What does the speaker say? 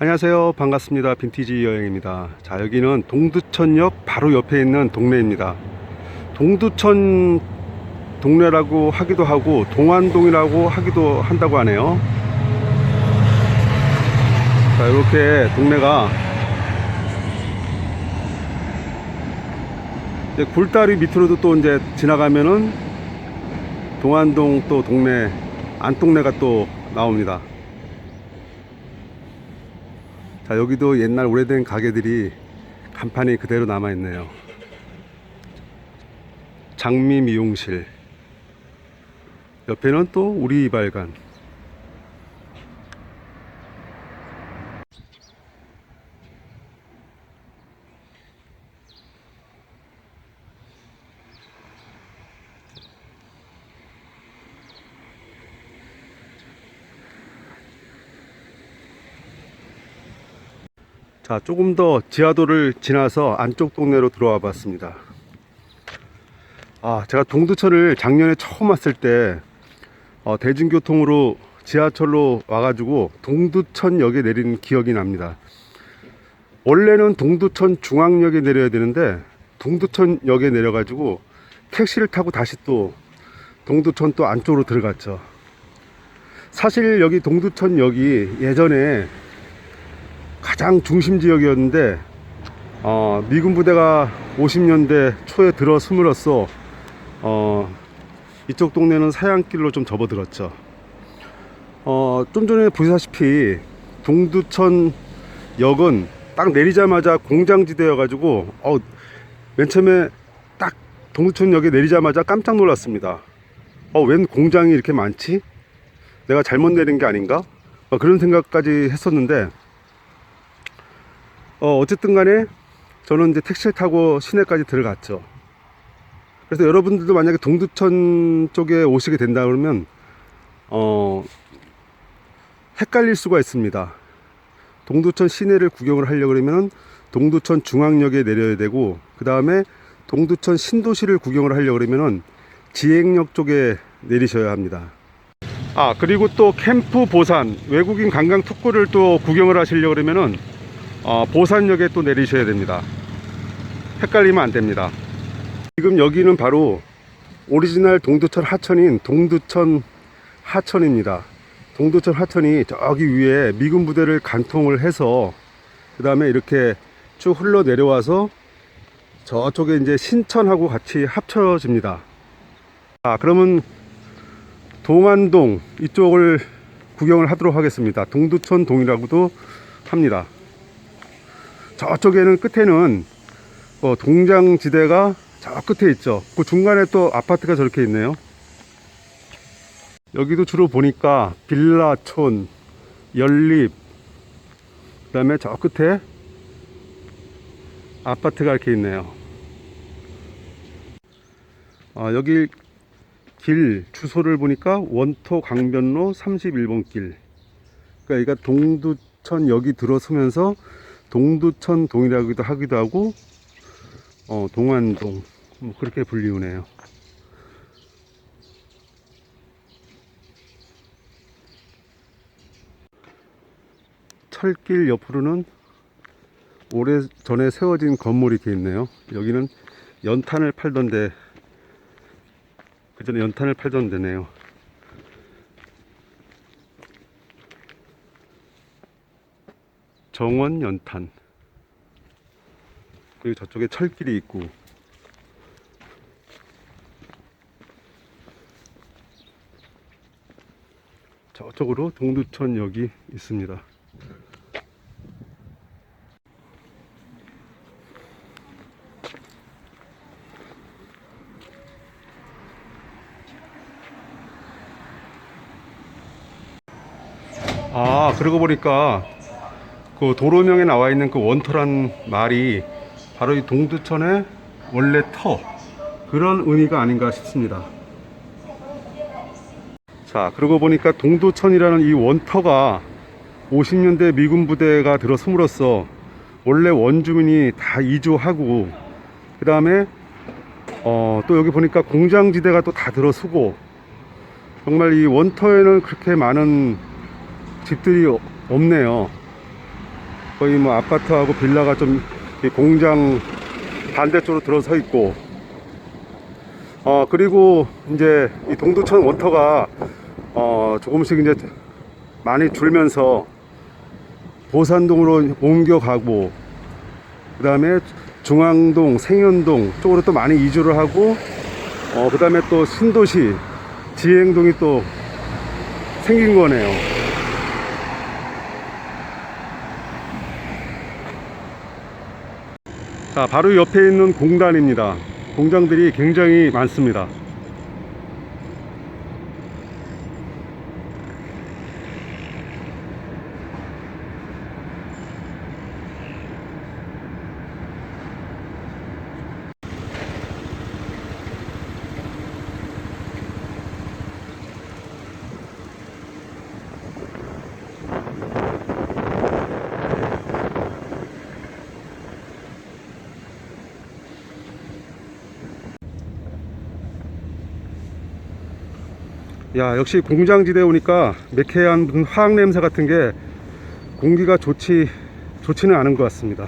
안녕하세요. 반갑습니다. 빈티지 여행입니다. 자, 여기는 동두천역 바로 옆에 있는 동네입니다. 동두천 동네라고 하기도 하고 동안동이라고 하기도 한다고 하네요. 자, 이렇게 동네가 이제 굴다리 밑으로도 또 이제 지나가면은 동안동 또 동네 안동네가 또 나옵니다. 자 여기도 옛날 오래된 가게들이 간판이 그대로 남아 있네요. 장미 미용실 옆에는 또 우리 이발관 자 조금 더 지하도를 지나서 안쪽 동네로 들어와 봤습니다. 아 제가 동두천을 작년에 처음 왔을 때 어, 대중교통으로 지하철로 와가지고 동두천역에 내린 기억이 납니다. 원래는 동두천 중앙역에 내려야 되는데 동두천역에 내려가지고 택시를 타고 다시 또 동두천 또 안쪽으로 들어갔죠. 사실 여기 동두천역이 예전에 가장 중심 지역이었는데 어, 미군 부대가 50년대 초에 들어섬으로써 어, 이쪽 동네는 사양길로 좀 접어들었죠. 어, 좀 전에 보시다시피 동두천 역은 딱 내리자마자 공장지대여가지고 어, 맨 처음에 딱 동두천역에 내리자마자 깜짝 놀랐습니다. 어, 웬 공장이 이렇게 많지? 내가 잘못 내린 게 아닌가? 어, 그런 생각까지 했었는데 어, 어쨌든 간에 저는 이제 택시를 타고 시내까지 들어갔죠. 그래서 여러분들도 만약에 동두천 쪽에 오시게 된다 그러면, 어, 헷갈릴 수가 있습니다. 동두천 시내를 구경을 하려고 그러면은 동두천 중앙역에 내려야 되고, 그 다음에 동두천 신도시를 구경을 하려고 그러면은 지행역 쪽에 내리셔야 합니다. 아, 그리고 또 캠프 보산, 외국인 관광 특구를 또 구경을 하시려고 그러면은 어, 보산역에 또 내리셔야 됩니다. 헷갈리면 안 됩니다. 지금 여기는 바로 오리지널 동두천 하천인 동두천 하천입니다. 동두천 하천이 저기 위에 미군 부대를 간통을 해서 그 다음에 이렇게 쭉 흘러 내려와서 저쪽에 이제 신천하고 같이 합쳐집니다. 아, 그러면 동안동 이쪽을 구경을 하도록 하겠습니다. 동두천 동이라고도 합니다. 저쪽에는 끝에는 어, 동장지대가 저 끝에 있죠. 그 중간에 또 아파트가 저렇게 있네요. 여기도 주로 보니까 빌라촌, 연립, 그 다음에 저 끝에 아파트가 이렇게 있네요. 아, 여기 길 주소를 보니까 원토 강변로 31번 길. 그러니까 동두천 여기 들어서면서 동두천 동이라고도 하기도 하고 어, 동안동 뭐 그렇게 불리우네요. 철길 옆으로는 오래 전에 세워진 건물이 이렇게 있네요. 여기는 연탄을 팔던 데 그 전에 연탄을 팔던 데네요. 정원 연탄 그리고 저쪽에 철길이 있고 저쪽으로 동두천역이 있습니다. 아, 그러고 보니까 그 도로명에 나와 있는 그 원터란 말이 바로 이 동두천의 원래 터 그런 의미가 아닌가 싶습니다. 자, 그러고 보니까 동두천이라는 이 원터가 50년대 미군 부대가 들어섬으로써 원래 원주민이 다 이주하고 그 다음에 어, 또 여기 보니까 공장지대가 또 다 들어서고 정말 이 원터에는 그렇게 많은 집들이 없네요. 거의 뭐 아파트하고 빌라가 좀이 공장 반대쪽으로 들어서 있고 어 그리고 이제 이 동두천 원터가 어 조금씩 이제 많이 줄면서 보산동으로 옮겨가고 그 다음에 중앙동, 생현동 쪽으로 또 많이 이주를 하고 어, 그 다음에 또 신도시, 지행동이 또 생긴 거네요. 자, 바로 옆에 있는 공단입니다. 공장들이 굉장히 많습니다. 야, 역시 공장지대 오니까 매캐한 화학 냄새 같은 게 공기가 좋지, 좋지는 않은 것 같습니다.